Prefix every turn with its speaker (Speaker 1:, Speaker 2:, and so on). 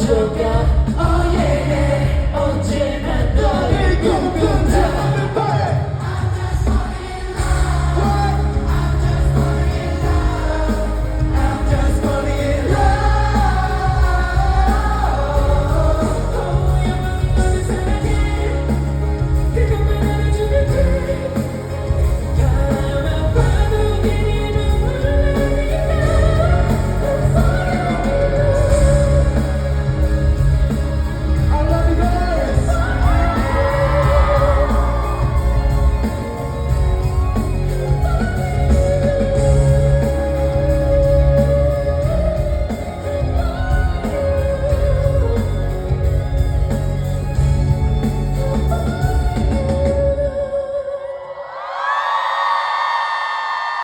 Speaker 1: 멈춰가